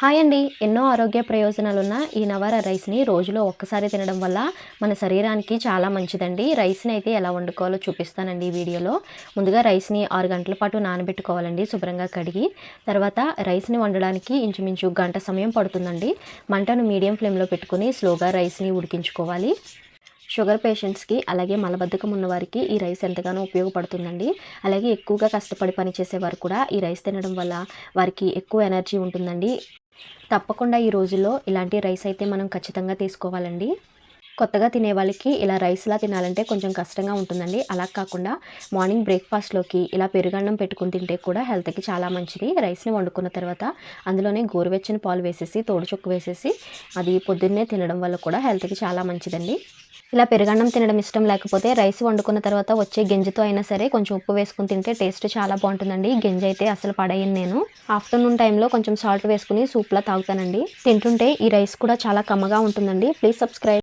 Hi అండి. ఎన్నో ఆరోగ్య ప్రయోజనాలు ఉన్న ఈ నవార రైస్ని రోజులో ఒక్కసారి తినడం వల్ల మన శరీరానికి చాలా మంచిదండి. రైస్ని అయితే ఎలా వండుకోవాలో చూపిస్తానండి ఈ వీడియోలో. ముందుగా రైస్ని ఆరు గంటల పాటు నానబెట్టుకోవాలండి శుభ్రంగా కడిగి. తర్వాత రైస్ని వండడానికి ఇంచుమించు గంట సమయం పడుతుందండి. మంటను మీడియం ఫ్లేమ్లో పెట్టుకుని స్లోగా రైస్ని ఉడికించుకోవాలి. షుగర్ పేషెంట్స్కి అలాగే మలబద్ధకం ఉన్నవారికి ఈ రైస్ ఎంతగానో ఉపయోగపడుతుందండి. అలాగే ఎక్కువగా కష్టపడి పనిచేసేవారు కూడా ఈ రైస్ తినడం వల్ల వారికి ఎక్కువ ఎనర్జీ ఉంటుందండి. తప్పకుండా ఈ రోజుల్లో ఇలాంటి రైస్ అయితే మనం ఖచ్చితంగా తీసుకోవాలండి. కొత్తగా తినే వాళ్ళకి ఇలా రైస్లా తినాలంటే కొంచెం కష్టంగా ఉంటుందండి. అలా కాకుండా మార్నింగ్ బ్రేక్ఫాస్ట్లోకి ఇలా పెరుగన్నం పెట్టుకుని తింటే కూడా హెల్త్కి చాలా మంచిది. రైస్ని వండుకున్న తర్వాత అందులోనే గోరువెచ్చని పాలు వేసేసి తోడుచుక్కు వేసేసి అది పొద్దున్నే తినడం వల్ల కూడా హెల్త్కి చాలా మంచిదండి. ఇలా పెరుగన్నం తినడం ఇష్టం లేకపోతే రైస్ వండుకున్న తర్వాత వచ్చే గింజతో అయినా సరే కొంచెం ఉప్పు వేసుకుని తింటే టేస్ట్ చాలా బాగుంటుందండి. గింజ అయితే అసలు పడేయను నేను. ఆఫ్టర్నూన్ టైంలో కొంచెం సాల్ట్ వేసుకుని సూప్లా తాగుతానండి. తింటుంటే ఈ రైస్ కూడా చాలా కమ్మగా ఉంటుందండి. Please subscribe